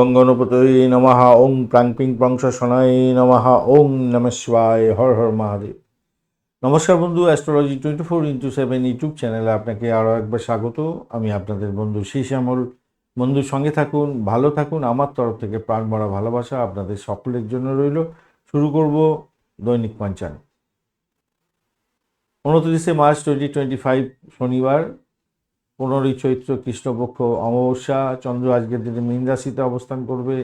বং গণপতয়ে নমঃ ওং প্রাং পিং প্রংশ শনায় নমঃ ওং নম শিবায় হর হর মহাদেব। নমস্কার বন্ধু astrology twenty four into seven YouTube চ্যানেলে আপনাকে আরও একবার স্বাগত। আমি আপনাদের বন্ধু শ্যামল বন্ধুর সঙ্গে থাকুন, ভালো থাকুন, আমার তরফ থেকে প্রাণ ভরা ভালোবাসা আপনাদের সকলের জন্য রইল। শুরু করব দৈনিক পঞ্চাঙ্গ উনত্রিশে মার্চ টোয়েন্টি টোয়েন্টি ফাইভ শনিবার। পনেরোই চৈত্র কৃষ্ণপক্ষ অমাবস্যা, চন্দ্র আজকের দিনে মীন রাশিতে অবস্থান করবে।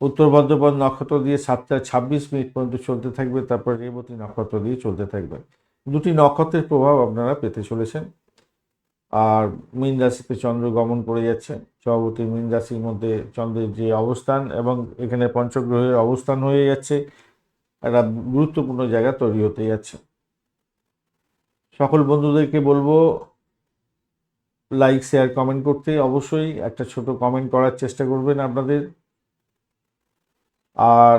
উত্তর ভদ্রপদ নক্ষত্র দিয়ে সাতটা ছাব্বিশ মিনিট পর্যন্ত চলতে থাকবে, তারপর রেবতী নক্ষত্র দিয়ে চলতে থাকবে। দুটি নক্ষত্রের প্রভাব আপনারা পেতে চলেছেন। আর মীন রাশিতে চন্দ্র গমন করে যাচ্ছে। চরবর্তী মীন রাশির মধ্যে চন্দ্রের যে অবস্থান এবং এখানে পঞ্চগ্রহের অবস্থান হয়ে যাচ্ছে, একটা গুরুত্বপূর্ণ জায়গা তৈরি হতে যাচ্ছে। সকল বন্ধুদেরকে বলব লাইক শেয়ার কমেন্ট করতে অবশ্যই একটা ছোট কমেন্ট করার চেষ্টা করবেন আপনাদের। আর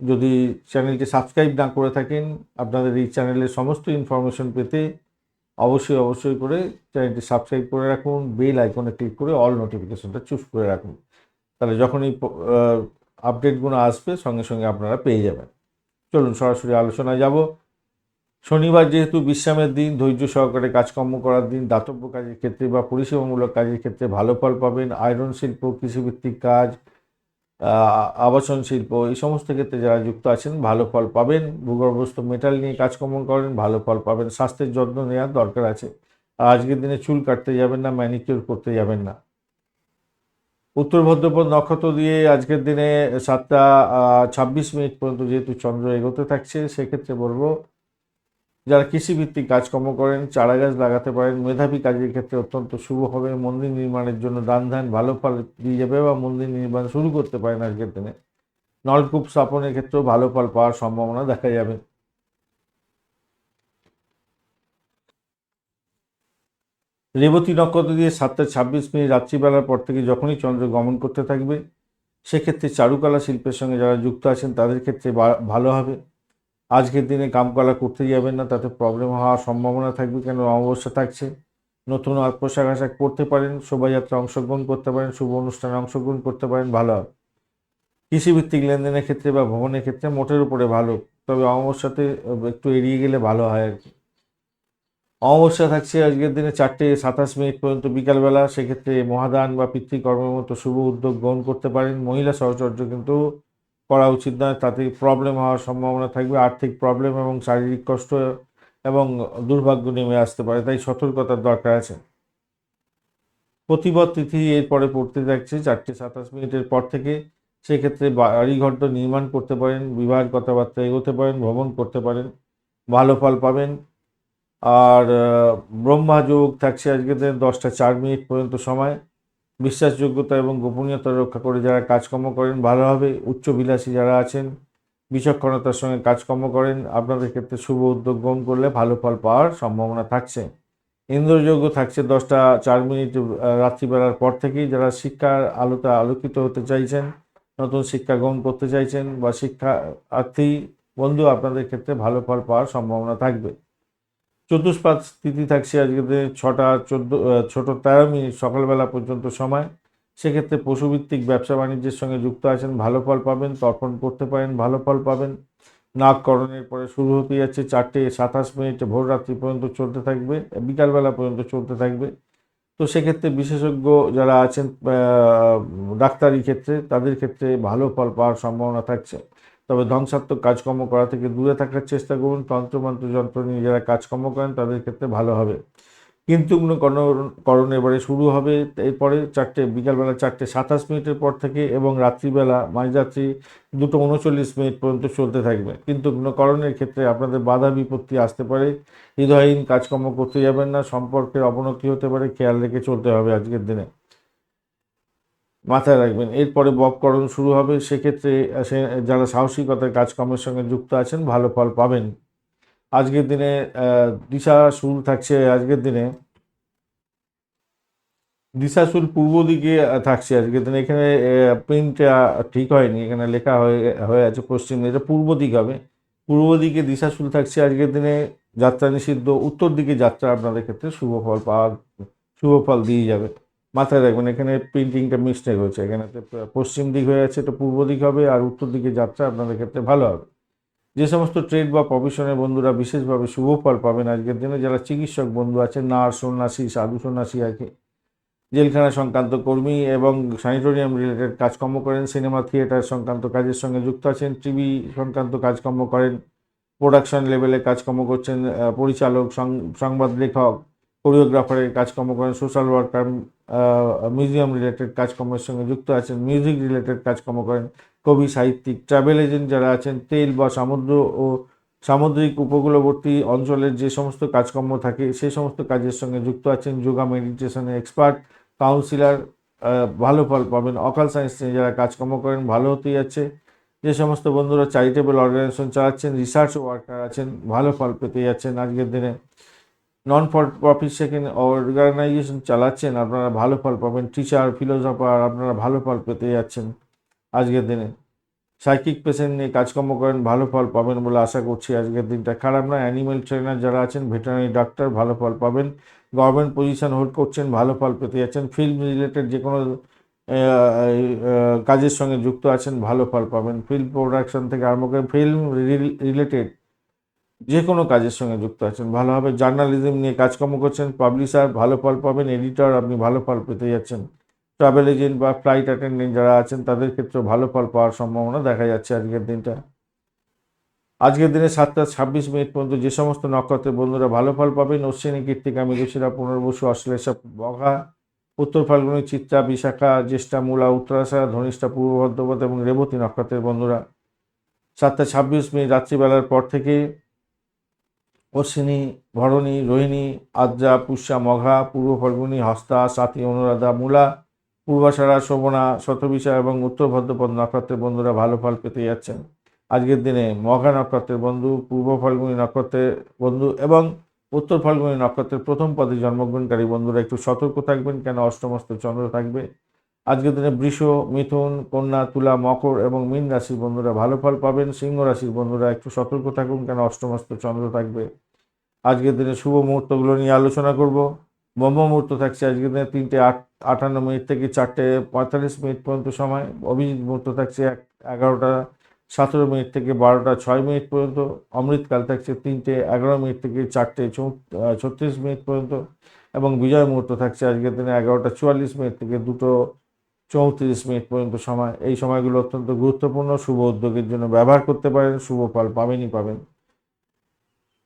যদি চ্যানেলটি সাবস্ক্রাইব না করে থাকেন, আপনাদের এই চ্যানেলের সমস্ত ইনফরমেশন পেতে অবশ্যই অবশ্যই করে চ্যানেলটি সাবস্ক্রাইব করে রাখুন বেল আইকনে ক্লিক করে অল নোটিফিকেশনটা চুজ করে রাখুন। তাহলে যখন এই আপডেটগুলো আসবে, সঙ্গে সঙ্গে আপনারা পেয়ে যাবেন। চলুন সরাসরি আলোচনায় যাব। শনিবার যেহেতু বিশ্রামের দিন, ধৈর্য সহকারে কাজকর্ম করার দিন, দাতব্য কাজের ক্ষেত্রে বা পরিষেবামূলক কাজের ক্ষেত্রে ভালো ফল পাবেন। আয়রন শিল্প, কৃষিভিত্তিক কাজ আবাসন শিল্প, এই সমস্ত ক্ষেত্রে যারা যুক্ত আছেন, ভালো ফল পাবেন। ভূগর্ভস্থ মেটাল নিয়ে কাজকর্ম করেন, ভালো ফল পাবেন। স্বাস্থ্যের যত্ন নেওয়ার দরকার আছে। আর আজকের দিনে চুল কাটতে যাবেন না, ম্যানিকিউর করতে যাবেন না। উত্তর ভদ্রপদ নক্ষত্র দিয়ে আজকের দিনে সাতটা ছাব্বিশ মিনিট পর্যন্ত যেহেতু চন্দ্র এগোতে থাকছে, সেক্ষেত্রে বলব যারা কৃষিভিত্তিক কাজকর্ম করেন চারা গাছ লাগাতে পারেন, মেধাবী কাজের ক্ষেত্রে অত্যন্ত শুভ হবে, মন্দির নির্মাণের জন্য দান ধ্যান ভালো ফল দিয়ে যাবে বা মন্দির নির্মাণ শুরু করতে পারেন আজকের দিনে। নলকূপ স্থাপনের ক্ষেত্রেও ভালো ফল পাওয়ার সম্ভাবনা দেখা যাবে। রেবতী নক্ষত্র দিয়ে সাতটা ছাব্বিশ মিনিট রাত্রিবেলার পর থেকে যখনই চন্দ্র গমন করতে থাকবে, সেক্ষেত্রে চারুকলা শিল্পের সঙ্গে যারা যুক্ত আছেন, তাদের ক্ষেত্রে ভালো হবে। আজকের দিনে কামকলা করতে যাবেন না, তাতে প্রবলেম হওয়ার সম্ভাবনা থাকবে কেন? অমাবস্যা থাকছে। নতুন পোশাক আশাক পরতে পারেন শোভাযাত্রা অংশগ্রহণ করতে পারেন, শুভ অনুষ্ঠানে অংশগ্রহণ করতে পারেন, ভালো কৃষিভিত্তিক লেনদেনের ক্ষেত্রে বা ভ্রমণের ক্ষেত্রে মোটের উপরে ভালো, তবে অমাবস্যাতে একটু এড়িয়ে গেলে ভালো হয় আর কি। অমাবস্যা থাকছে আজকের দিনে চারটে সাতাশ মিনিট পর্যন্ত বিকালবেলা, সেক্ষেত্রে মহাদান বা পিতৃকর্মের মতো শুভ উদ্যোগ গ্রহণ করতে পারেন। মহিলা সহচর্য কিন্তু করা উচিত নয়। তাতে প্রবলেম হওয়ার সম্ভাবনা থাকবে। আর্থিক প্রবলেম এবং শারীরিক কষ্ট এবং দুর্ভাগ্য নেমে আসতে পারে, তাই সতর্কতার দরকার আছে। প্রতিবদ তিথি এরপরে পড়তে যাচ্ছে চারটে সাতাশ মিনিটের পর থেকে সেক্ষেত্রে বাড়িঘর নির্মাণ করতে পারেন, বিবাহের কথাবার্তা এগোতে পারেন, ভ্রমণ করতে পারেন, ভালো ফল পাবেন। আর ব্রহ্মা যোগ থাকছে আজকে দশটা চার মিনিট পর্যন্ত সময়। বিশ্বাসযোগ্যতা এবং গোপনীয়তা রক্ষা করে যারা কাজকর্ম করেন, ভালোভাবে উচ্চবিলাসী যারা আছেন বিচক্ষণতার সঙ্গে কাজকর্ম করেন, আপনাদের ক্ষেত্রে শুভ উদ্যোগ গ্রহণ করলে ভালো ফল পাওয়ার সম্ভাবনা থাকছে। ইন্দ্রযোগ্য থাকছে দশটা চার মিনিট রাত্রিবেলার পর থেকেই যারা শিক্ষার আলোতে আলোকিত হতে চাইছেন, নতুন শিক্ষা গ্রহণ করতে চাইছেন বা শিক্ষার্থী বন্ধু আপনাদের ক্ষেত্রে ভালো ফল পাওয়ার সম্ভাবনা থাকবে। চতুষ্পাত স্থিতি থাকছে আজকে ছটা, চোদ্দ ছোটো তেরো মিনিট সকালবেলা পর্যন্ত সময়। সেক্ষেত্রে পশুভিত্তিক ব্যবসা বাণিজ্যের সঙ্গে যুক্ত আছেন, ভালো ফল পাবেন, তর্পণ করতে পারেন, ভালো ফল পাবেন। নাগকরণের পরে শুরু হতে যাচ্ছে চারটে সাতাশ মিনিট, ভোর রাত্রি পর্যন্ত চলতে থাকবে, বিকালবেলা পর্যন্ত চলতে থাকবে। তো সেক্ষেত্রে বিশেষজ্ঞ যারা আছেন ডাক্তারি ক্ষেত্রে, তাদের ক্ষেত্রে ভালো ফল পাওয়ার সম্ভাবনা থাকছে। তবে ধ্বংসাত্মক কাজকর্ম করা থেকে দূরে থাকার চেষ্টা করুন। তন্ত্রমন্ত্র যন্ত্র নিয়ে যারা কাজকর্ম করেন, তাদের ক্ষেত্রে ভালো হবে। কিন্তু করণ এবারে শুরু হবে এরপরে চারটে, বিকালবেলা চারটে সাতাশ মিনিটের পর থেকে এবং রাত্রিবেলা মাঝরাত্রি দুটো উনচল্লিশ মিনিট পর্যন্ত চলতে থাকবে। কিন্তু করণের ক্ষেত্রে আপনাদের বাধা বিপত্তি আসতে পারে। হৃদয়হীন কাজকর্ম করতে যাবেন না। সম্পর্কের অবনতি হতে পারে। খেয়াল রেখে চলতে হবে আজকের দিনে। মাথায় রাখবেন। এরপরে ববকরণ শুরু হবে। সেক্ষেত্রে সে, যারা সাহসিকতার কাজকর্মের সঙ্গে যুক্ত আছেন, ভালো ফল পাবেন। আজকের দিনে দিশা শুরু থাকছে আজকের দিনে। দিশাশুল পূর্ব দিকে থাকছে আজকের দিনে। এখানে প্রিন্টটা ঠিক হয়নি। এখানে লেখা হয়ে হয়ে আছে পশ্চিম। এটা পূর্ব দিক হবে। পূর্ব দিকে দিশাশুল থাকছে আজকের দিনে। যাত্রা নিষিদ্ধ। উত্তর দিকে যাত্রা আপনাদের ক্ষেত্রে শুভ ফল পাওয়ার, শুভ ফল দিয়ে যাবে। মাথায় রাখবেন, এখানে প্রিন্টিংটা মিস্টেক হয়েছে। এখানে পশ্চিম দিক হয়ে আছে এটা পূর্ব দিক হবে আর উত্তর দিকে যাত্রা আপনাদের ক্ষেত্রে ভালো হবে। যে সমস্ত ট্রেড বা প্রফেশনের বন্ধুরা বিশেষভাবে শুভ ফল পাবেন আজকের দিনে, যারা চিকিৎসক বন্ধু আছেন নার্স সন্ন্যাসী, সাধু সন্ন্যাসী আছে জেলখানা সংক্রান্ত কর্মী এবং স্যানিটোরিয়াম রিলেটেড কাজকর্ম করেন সিনেমা থিয়েটার সংক্রান্ত কাজের সঙ্গে যুক্ত আছেন টিভি সংক্রান্ত কাজকর্ম করেন প্রোডাকশন লেভেলে কাজকর্ম করছেন পরিচালক সংবাদ লেখক কোরিওগ্রাফারের কাজকর্ম করেন সোশ্যাল ওয়ার্কার মিউজিয়াম রিলেটেড কাজকর্মের সঙ্গে যুক্ত আছেন মিউজিক রিলেটেড কাজকর্ম করেন, কবি, সাহিত্যিক ট্রাভেল এজেন্ট যারা আছেন, তেল বা সমুদ্র ও সামুদ্রিক উপকূলবর্তী অঞ্চলের যে সমস্ত কাজকর্ম থাকে, সেই সমস্ত কাজের সঙ্গে যুক্ত আছেন, যোগা মেডিটেশনের এক্সপার্ট কাউন্সিলার ভালো ফল পাবেন অকাল সায়েন্স নিয়ে যারা কাজকর্ম করেন, ভালো হতেই যাচ্ছে। যে সমস্ত বন্ধুরা চ্যারিটেবল অর্গানাইজেশন চালাচ্ছেন রিসার্চ ওয়ার্কার আছেন, ভালো ফল পেতে যাচ্ছেন আজকের দিনে। Non for profit second organisation চালাচ্ছেন, আপনারা ভালো ফল পাবেন। টিচার ফিলোসফার আপনারা ভালো ফল পেতে যাচ্ছেন আজকের দিনে। সাইকিক পেশেন্ট নিয়ে কাজকর্ম করেন, ভালো ফল পাবেন বলে আশা করছি আজকের দিনটা খারাপ না অ্যানিমেল ট্রেনার যারা আছেন ভেটেরিনারি ডাক্তার ভালো ফল পাবেন। গভর্নমেন্ট পজিশন হোল্ড করছেন, ভালো ফল পেতে যাচ্ছেন। ফিল্ম রিলেটেড যে কোনো কাজের সঙ্গে যুক্ত আছেন, ভালো ফল পাবেন। ফিল্ম প্রোডাকশন থেকে আরম্ভ করে ফিল্ম রিলেটেড যে কোনো কাজের সঙ্গে যুক্ত আছেন ভালোভাবে জার্নালিজম নিয়ে কাজকর্ম করছেন, পাবলিশার, ভালো ফল পাবেন, এডিটর, আপনি ভালো ফল পেতে যাচ্ছেন। ট্রাভেল এজেন্ট বা ফ্লাইট অ্যাটেন্ডেন্ট যারা আছেন, তাদের ক্ষেত্রে ভালো ফল পাওয়ার সম্ভাবনা দেখা যাচ্ছে আজকের দিনটা। আজকের দিনে সাতটা ছাব্বিশ মিনিট পর্যন্ত যে সমস্ত নক্ষত্রের বন্ধুরা ভালো ফল পাবেন, অশ্বিনী কীর্তিকা মৃগশিরা, পুনর্বসু, অশ্লেষা, বঘা, উত্তর ফাল্গুনী, চিত্রা, বিশাখা, জ্যেষ্ঠা, মূলা, উত্তরাশা, ধনিষ্ঠা, পূর্ব ভদ্রপদ এবং রেবতী নক্ষত্রের বন্ধুরা। সাতটা ছাব্বিশ মিনিট রাত্রিবেলার পর থেকে অশ্বিনী ভরণী, রোহিণী, আদ্রা, পুষ্যা, মঘা, পূর্ব ফাল্গুনী, হস্তা, সাথী, অনুরাধা, মূলা পূর্বাষাঢ়া শোভনা, শতবিশা এবং উত্তর ভদ্রপদ নক্ষত্রের বন্ধুরা ভালো ফল পেতে যাচ্ছেন। আজকের দিনে মঘা নক্ষত্রের বন্ধু, পূর্ব ফাল্গুনী নক্ষত্রের বন্ধু এবং উত্তর ফাল্গুনী নক্ষত্রের প্রথম পদে জন্মগ্রহণকারী বন্ধুরা একটু সতর্ক থাকবেন কেন? অষ্টমস্ত চন্দ্র থাকবে। আজকের দিনে বৃষ, মিথুন, কন্যা, তুলা, মকর এবং মীন রাশির বন্ধুরা ভালো ফল পাবেন। সিংহ রাশির বন্ধুরা একটু সতর্ক থাকুন কেন অষ্টমস্ত চন্দ্র থাকবে। আজকের দিনে শুভ মুহূর্তগুলো নিয়ে আলোচনা করব। ব্রহ্ম মুহূর্ত থাকছে আজকের দিনে তিনটে আট, আটান্ন মিনিট থেকে চারটে পঁয়তাল্লিশ মিনিট পর্যন্ত সময়। অভিজিৎ মুহূর্ত থাকছে এক, এগারোটা সতেরো মিনিট থেকে বারোটা ছয় মিনিট পর্যন্ত। অমৃতকাল থাকছে তিনটে এগারো মিনিট থেকে চারটে ছত্রিশ মিনিট পর্যন্ত। এবং বিজয় মুহূর্ত থাকছে আজকের দিনে এগারোটা চুয়াল্লিশ মিনিট থেকে দুটো চৌত্রিশ মিনিট পর্যন্ত সময়, এই সময়গুলো অত্যন্ত গুরুত্বপূর্ণ, শুভ উদ্যোগের জন্য ব্যবহার করতে পারেন, শুভ ফল পাবেনই পাবেন।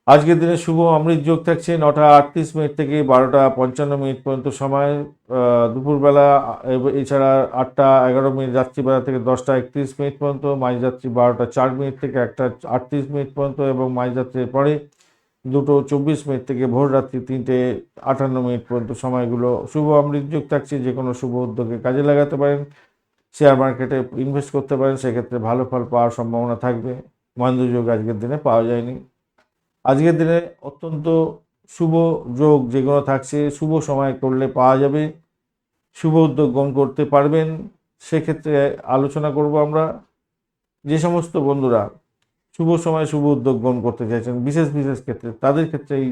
আজকের দিনে শুভ অমৃত যোগ থাকছে নটা আটত্রিশ মিনিট থেকে বারোটা পঞ্চান্ন মিনিট পর্যন্ত সময় দুপুরবেলা এছাড়া আটটা এগারো মিনিট, রাত্রিবেলা থেকে দশটা একত্রিশ মিনিট পর্যন্ত, মাঝরাত্রি বারোটা চার মিনিট থেকে একটা আটত্রিশ মিনিট পর্যন্ত এবং মাঝরাত্রির পরে দুটো চব্বিশ মিনিট থেকে ভোর রাত্রি তিনটে আটান্ন মিনিট পর্যন্ত সময়গুলো শুভ অমৃত যোগ থাকছে, যে কোনো শুভ উদ্যোগে কাজে লাগাতে পারেন শেয়ার মার্কেটে ইনভেস্ট করতে পারেন, সেক্ষেত্রে ভালো ফল পাওয়ার সম্ভাবনা থাকবে। মহেন্দ্র যোগ আজকের দিনে পাওয়া যায়নি। আজকের দিনে অত্যন্ত শুভ যোগ যেগুলো থাকছে, শুভ সময় করলে পাওয়া যাবে। শুভ উদ্যোগ গ্রহণ করতে পারবেন, সেক্ষেত্রে আলোচনা করব আমরা। যে সমস্ত বন্ধুরা শুভ সময় শুভ উদ্যোগ গ্রহণ করতে চাইছেন, বিশেষ বিশেষ ক্ষেত্রে। তাদের ক্ষেত্রে এই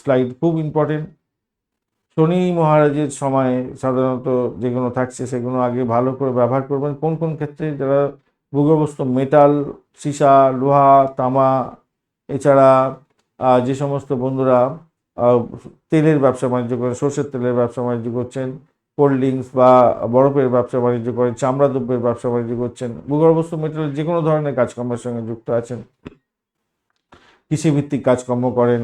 স্লাইড খুব ইম্পর্টেন্ট শনি মহারাজের সময় সাধারণত যেগুলো থাকছে সেগুলো আগে ভালো করে ব্যবহার করবেন। কোন কোন ক্ষেত্রে? যারা ভূগর্ভস্থ মেটাল সীসা, লোহা, তামা, এছাড়া যে সমস্ত বন্ধুরা তেলের ব্যবসা বাণিজ্য করেন, সর্ষের তেলের ব্যবসা বাণিজ্য করছেন কোল্ড ড্রিঙ্কস বা বরফের ব্যবসা বাণিজ্য করেন, চামড়া দ্রব্যের ব্যবসা বাণিজ্য করছেন, ভূগর্ভস্থ মেটালের যে কোনো ধরনের কাজকর্মের সঙ্গে যুক্ত আছেন, কৃষিভিত্তিক কাজকর্ম করেন,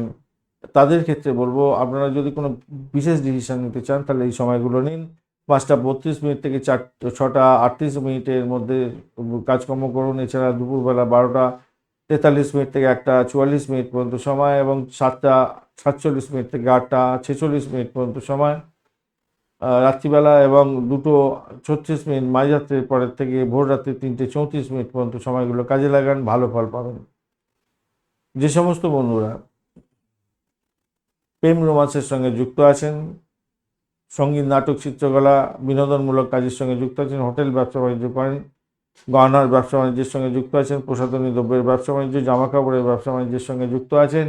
তাদের ক্ষেত্রে বলব আপনারা যদি কোনো বিশেষ ডিসিশন নিতে চান, তাহলে এই সময়গুলো নিন। পাঁচটা বত্রিশ মিনিট থেকে চার, ছটা আটত্রিশ মিনিটের মধ্যে কাজকর্ম করুন। এছাড়া দুপুরবেলা বারোটা তেতাল্লিশ মিনিট থেকে একটা চুয়াল্লিশ মিনিট পর্যন্ত সময় এবং সাতটা সাতচল্লিশ মিনিট থেকে আটটা ছেচল্লিশ মিনিট পর্যন্ত সময়। রাত্রিবেলা এবং দুটো ছত্রিশ মিনিট মাঝরাত্রির পরের থেকে ভোর রাত্রি তিনটে চৌত্রিশ মিনিট পর্যন্ত সময়গুলো কাজে লাগান, ভালো ফল পাবেন। যে সমস্ত বন্ধুরা প্রেম রোমান্সের সঙ্গে যুক্ত আছেন, সংগীত, নাটক, চিত্রকলা, বিনোদনমূলক কাজের সঙ্গে যুক্ত আছেন, হোটেল ব্যবসা বাণিজ্য করেন গহনার ব্যবসা বাণিজ্যের সঙ্গে যুক্ত আছেন, প্রসাধনী দ্রব্যের ব্যবসা বাণিজ্য জামা কাপড়ের ব্যবসা বাণিজ্যের সঙ্গে যুক্ত আছেন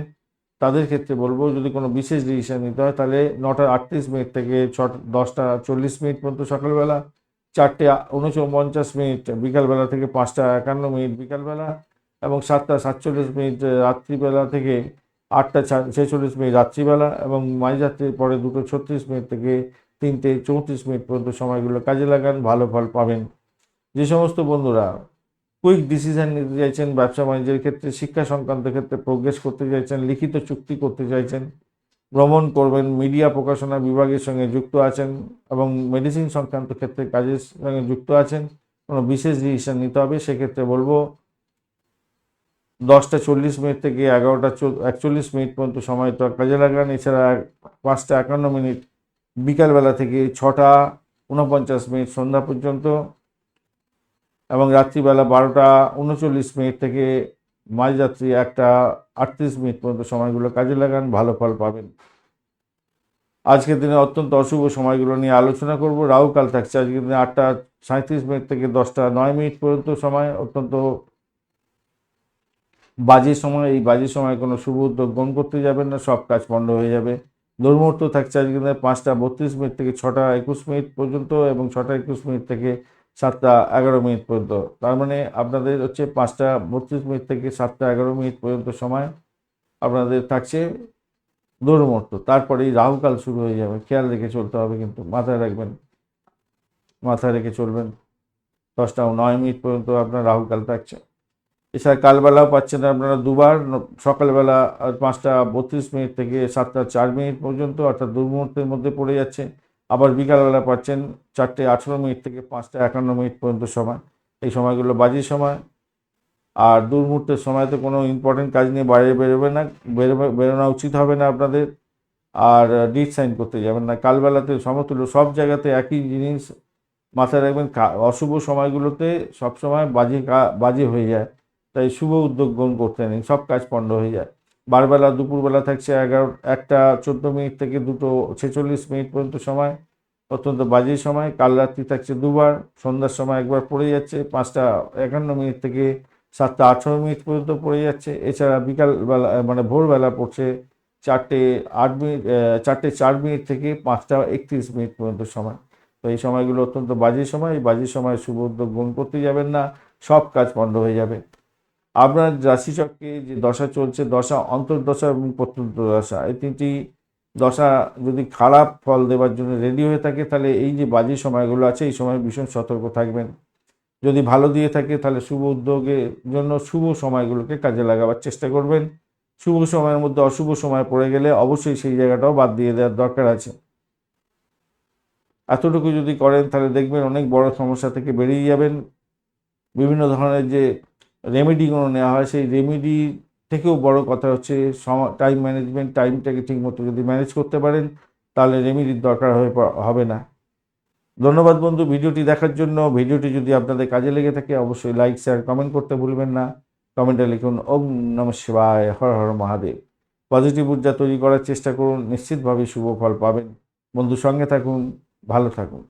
তাদের ক্ষেত্রে বলব, যদি কোনো বিশেষ ডিসিশন নিতে হয়, তাহলে নটা আটত্রিশ মিনিট থেকে ছ দশটা চল্লিশ মিনিট পর্যন্ত সকালবেলা, চারটে উনচল্লিশ মিনিট বিকালবেলা থেকে পাঁচটা একান্ন মিনিট বিকালবেলা, এবং সাতটা সাতচল্লিশ মিনিট রাত্রিবেলা থেকে আটটা ছেচল্লিশ মিনিট রাত্রিবেলা, এবং মাঝরাত্রির পরে দুটো ছত্রিশ মিনিট থেকে তিনটে চৌত্রিশ মিনিট পর্যন্ত সময়গুলো কাজে লাগান, ভালো ফল পাবেন। যে সমস্ত বন্ধুরা কুইক ডিসিশন নিতে চাইছেন, ব্যবসা বাণিজ্যের ক্ষেত্রে, শিক্ষা সংক্রান্ত ক্ষেত্রে প্রোগ্রেস করতে চাইছেন, লিখিত চুক্তি করতে চাইছেন, ভ্রমণ করবেন মিডিয়া প্রকাশনা বিভাগের সঙ্গে যুক্ত আছেন এবং মেডিসিন সংক্রান্ত ক্ষেত্রে কাজের সঙ্গে যুক্ত আছেন, কোনো বিশেষ ডিসিশন নিতে হবে, সেক্ষেত্রে বলব দশটা চল্লিশ মিনিট থেকে এগারোটা একচল্লিশ মিনিট পর্যন্ত সময়টা কাজে লাগান এছাড়া পাঁচটা একান্ন মিনিট বিকালবেলা থেকে ছটা উনপঞ্চাশ মিনিট সন্ধ্যা পর্যন্ত এবং রাত্রিবেলা বারোটা উনচল্লিশ মিনিট থেকে মাঝরাত্রি একটা আটত্রিশ মিনিট পর্যন্ত সময়গুলো কাজে লাগান, ভালো ফল পাবেন। আজকের দিনে অত্যন্ত অশুভ সময়গুলো নিয়ে আলোচনা করব। রাহুকাল থাকছে, আজকের দিনে আটটা সাঁত্রিশ মিনিট থেকে দশটা নয় মিনিট পর্যন্ত সময়, অত্যন্ত বাজে সময়। এই বাজে সময় কোনো শুভ উদ্যোগ গ্রহণ করতে যাবেন না, সব কাজ বন্ধ হয়ে যাবে। দুর্মুহূর্ত থাকছে আজকে দিনে পাঁচটা বত্রিশ মিনিট থেকে ছটা একুশ মিনিট পর্যন্ত এবং ছটা একুশ মিনিট থেকে সাতটা এগারো মিনিট পর্যন্ত। তার মানে আপনাদের হচ্ছে পাঁচটা বত্রিশ মিনিট থেকে সাতটা এগারো মিনিট পর্যন্ত সময় আপনাদের থাকছে দুর্মুহূর্ত তারপরেই রাহুকাল শুরু হয়ে যাবে। খেয়াল রেখে চলতে হবে কিন্তু। মাথায় রাখবেন। মাথায় রেখে চলবেন। দশটা নয় মিনিট পর্যন্ত আপনার রাহুকাল থাকছে। এছাড়া কালবেলাও পাচ্ছেন আপনারা দুবার। সকালবেলা পাঁচটা বত্রিশ মিনিট থেকে সাতটা চার মিনিট পর্যন্ত অর্থাৎ দুর্মুহূর্তের মধ্যে পড়ে যাচ্ছে। আবার বিকালবেলা পাচ্ছেন চারটে আঠেরো মিনিট থেকে পাঁচটা একান্ন মিনিট পর্যন্ত সময়। এই সময়গুলো বাজে সময়। আর দুর্মুহূর্তের সময়তে কোনো ইম্পর্টেন্ট কাজ নিয়ে বাইরে বেরোবে না, বেরোবে, বেরোনো উচিত হবে না আপনাদের। আর ডিট সাইন করতে যাবেন না। কালবেলাতে সমতুল্য সব জায়গাতে একই জিনিস মাথায় রাখবেন। অশুভ সময়গুলোতে সবসময় বাজে বাজে হয়ে যায়। তাই শুভ উদ্যোগ গ্রহণ করতে নেই। সব কাজ পণ্ড হয়ে যায়। বারবেলা দুপুরবেলা থাকছে এগারো একটা চোদ্দ মিনিট থেকে দুটো ছেচল্লিশ মিনিট পর্যন্ত সময়, অত্যন্ত বাজে সময়। কাল রাত্রি থাকছে দুবার, সন্ধ্যার সময় একবার পড়ে যাচ্ছে, পাঁচটা একান্ন মিনিট থেকে সাতটা আঠেরো মিনিট পর্যন্ত পড়ে যাচ্ছে। এছাড়া বিকালবেলা মানে ভোরবেলা পড়ছে চারটে আট মিনিট চারটে চার মিনিট থেকে পাঁচটা একত্রিশ মিনিট পর্যন্ত সময়। তো এই সময়গুলো অত্যন্ত বাজে সময়। এই বাজে সময় শুভ উদ্যোগ গ্রহণ করতে যাবেন না। সব কাজ বন্ধ হয়ে যাবে। আপনার রাশিচক্রে যে দশা চলছে, দশা, অন্তর্দশা এবং প্রত্যন্ত দশা এই তিনটি দশা যদি খারাপ ফল দেওয়ার জন্য রেডি হয়ে থাকে, তাহলে এই যে বাজে সময়গুলো আছে, এই সময় ভীষণ সতর্ক থাকবেন। যদি ভালো দিয়ে থাকে, তাহলে শুভ উদ্যোগের জন্য শুভ সময়গুলোকে কাজে লাগাবার চেষ্টা করবেন। শুভ সময়ের মধ্যে অশুভ সময় পড়ে গেলে অবশ্যই সেই জায়গাটাও বাদ দিয়ে দেওয়ার দরকার আছে। এতটুকু যদি করেন, তাহলে দেখবেন অনেক বড় সমস্যা থেকে বেরিয়ে যাবেন। বিভিন্ন ধরনের যে রেমেডিগুলো নেওয়া হয়। সেই রেমেডি থেকেও বড় কথা হচ্ছে টাইম ম্যানেজমেন্ট টাইমটাকে ঠিকমতো যদি ম্যানেজ করতে পারেন, তাহলে রেমেডির দরকার হয়ে হবে না। ধন্যবাদ বন্ধু, ভিডিওটি দেখার জন্য। ভিডিওটি যদি আপনাদের কাজে লেগে থাকে, অবশ্যই লাইক শেয়ার কমেন্ট করতে ভুলবেন না। কমেন্টে লিখুন, ওম নম শিবায়, হর হর মহাদেব। পজিটিভ ঊর্জা তৈরি করার চেষ্টা করুন, নিশ্চিতভাবে শুভ ফল পাবেন। বন্ধু সঙ্গে থাকুন, ভালো থাকুন।